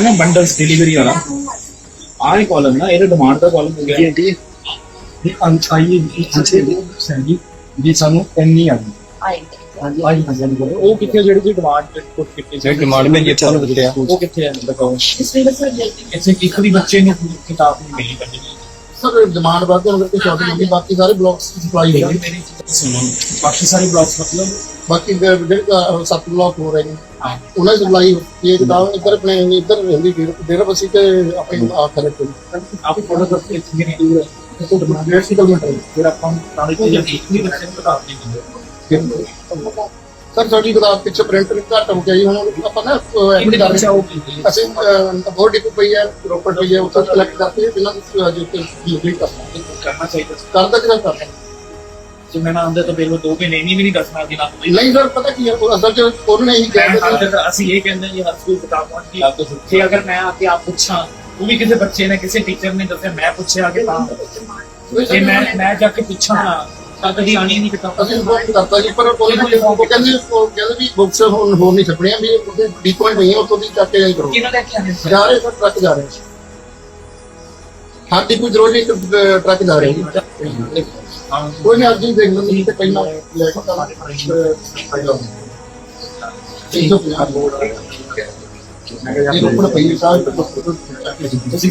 ਨਾ ਬੰਡਲਸ ਡਿਲੀਵਰੀ ਵਾਲਾ ਆਹ ਕਾਲਮ ਨਾ ਇਹਦਾ ਡਿਮਾਂਡ ਦਾ ਕਾਲਮ ਹੋ ਗਿਆ ਜੀ ਇਹ ਅਨਚਾਈ ਸਹੀ ਜੀ ਸਾਨੂੰ ਇੰਨੀ ਆ ਗਈ ਹਾਂਜੀ ਆਈ ਹਜ਼ਾਰ ਦੀ ਉਹ ਕਿੱਥੇ ਜਿਹੜੀ ਜੀ ਡਿਮਾਂਡ ਪੁੱਟ ਕੀਤੀ ਜਿਹੜੀ demand ਮੈਂ ਇੱਥੇ ਤੁਹਾਨੂੰ ਦੱਸਿਆ। ਉਹ ਕਿੱਥੇ ਹੈ ਦਿਖਾਓ ਇੱਥੇ ਇੱਕ ਵੀ ਬੱਚੇ ਨੂੰ ਕਿਤਾਬ ਨਹੀਂ ਮਿਲੀ ਕਰਦੀ ਸਰ ਡਿਮਾਂਡ ਵੱਧ ਹੋਣ ਕਰਕੇ ਸ਼ਾਰਟੇਜ ਹੁੰਦੀ ਬਾਕੀ ਸਾਰੇ ਬਲੌਕਸ ਸਪਲਾਈ ਹੋ ਗਏ ਸੁਣੋ ਬਾਕੀ ਸਾਰੇ ਬਲੌਕਸ ਮਤਲਬ? ਬਾਕੀ ਦੇ ਜਿਹੜੇ ਅਹ, ਸੱਤ ਬਲੌਕ ਹੋ ਰਹੇ ਨੇ ਹਾਂ। ਉਹਨਾਂ ਦੀ ਸਪਲਾਈ ਇਹ ਕਿਤਾਬ ਇੱਧਰ ਆਪਣੇ ਇੱਧਰ ਰਹਿੰਦੀ ਡੇਰਾ ਬਸੀ ਤੇ ਆਪਣੇ ਆਪ ਕਰੇ ਕੋਈ ਆਪ ਪ੍ਰੋਡਕਟ ਕਰਕੇ ਇੱਥੇ ਨਹੀਂ ਡੇਢ ਸੌ ਕਿਲੋਮੀਟਰ ਫਿਰ ਆਪਾਂ ਤਾਂ ਇੱਕ ਜਾਂ। ਇੱਕ ਵੀ ਬੱਚੇ ਨੂੰ ਕਿਤਾਬ ਨਹੀਂ ਮਿਲਦੀ ਸਰ ਸਾਡੀ ਕਿਤਾਬ ਪਿੱਛੇ ਪ੍ਰਿੰਟ ਘੱਟ ਹੋ ਗਿਆ ਜੀ ਹੁਣ ਆਪਾਂ ਨਾ ਐਪਲੀ ਕਰ ਰਹੇ ਹਾਂ। ਅਸੀਂ ਹੋਰ ਡਿਪੂ ਪਈ ਹੈ ਰੋਪੜ ਪਈ ਹੈ ਉੱਥੇ ਕਲੈਕਟ ਕਰਕੇ ਨੂੰ ਜੋ ਕਿ ਡਿਲੀਵਰੀ ਕਰਨਾ ਚਾਹੀਦਾ ਕਰਦਾ ਕਿਹਦਾ ਕਰਦਾ ਜੇ ਮੈਂ ਨਾ ਆਉਂਦੇ ਤਾਂ ਮੈਨੂੰ ਦੋ ਮਹੀਨੇ ਵੀ ਨਹੀਂ ਦੱਸਣਾ ਕਿ ਨਾ ਨਹੀਂ ਸਰ ਪਤਾ ਕੀ ਹੈ ਉਹ ਅਸਲ ਚ ਉਹਨਾਂ ਹੀ ਕਿਹਾ ਤਾਂ ਅਸੀਂ ਇਹ ਕਹਿੰਦੇ ਜੀ ਹਰ ਸਕੂਲ ਕਿਤਾਬ ਪਹੁੰਚਦੀ ਆ ਜੇ ਅਗਰ ਮੈਂ ਆ ਕੇ ਆਪ ਪੁੱਛਾਂ ਉਹ ਵੀ ਕਿਸੇ ਬੱਚੇ ਨੇ ਕਿਸੇ ਟੀਚਰ ਨੇ ਦੱਸਿਆ ਮੈਂ ਪੁੱਛਿਆ ਕਿ ਤਾਂ। ਜੇ ਮੈਂ ਮੈਂ ਜਾ ਕੇ ਪੁੱਛਾਂ ਨਾ ਤਾਂ ਕਦੀ ਆਣੀ ਨਹੀਂ ਕਿਤਾਬ। ਅਸੀਂ ਇਨਫੋਰਮ ਕਰਤਾ ਜੀ ਪਰ ਉਹ ਕਹਿੰਦੇ ਉਹ ਕਹਿੰਦੇ ਉਹ ਕਹਿੰਦੇ ਵੀ ਬੁੱਕਸ ਹੁਣ ਹੋਰ ਨਹੀਂ ਛਪਣੀਆਂ ਵੀ ਉਹਦੇ ਡੀਪੋਏ ਪਈਆਂ ਉੱਥੋਂ ਦੀ ਚੱਕ ਕੇ ਜਾਈ ਕਰੋ। ਕਿਹਨਾਂ ਲੈ ਕੇ ਆਣੇ ਸੀ? ਜਾ ਰਹੇ ਸਰ ਟਰੱਕ ਜਾ ਰਹੇ ਹਾਂ ਕੋਈ ਜ਼ਰੂਰੀ ਇੱਕ ਅਹ, ਟਰੱਕ ਜਾ ਰਹੇ ਜੀ ਹਾਂ ਕੋਈ ਨਹੀਂ ਅੱਜ ਹੀ ਦੇਖ ਲੈਂਦੇ ਤੇ ਪਹਿਲਾਂ ਲੈ ਕੇ ਚੱਲਾਂਗੇ ਇਹ ਜੋ ਪੰਜਾਬ ਬੋਰਡ ਹੈ। ਇਹ ਰੋਪੜ ਪਈ ਸਾਹਿਬ ਤੁਸੀਂ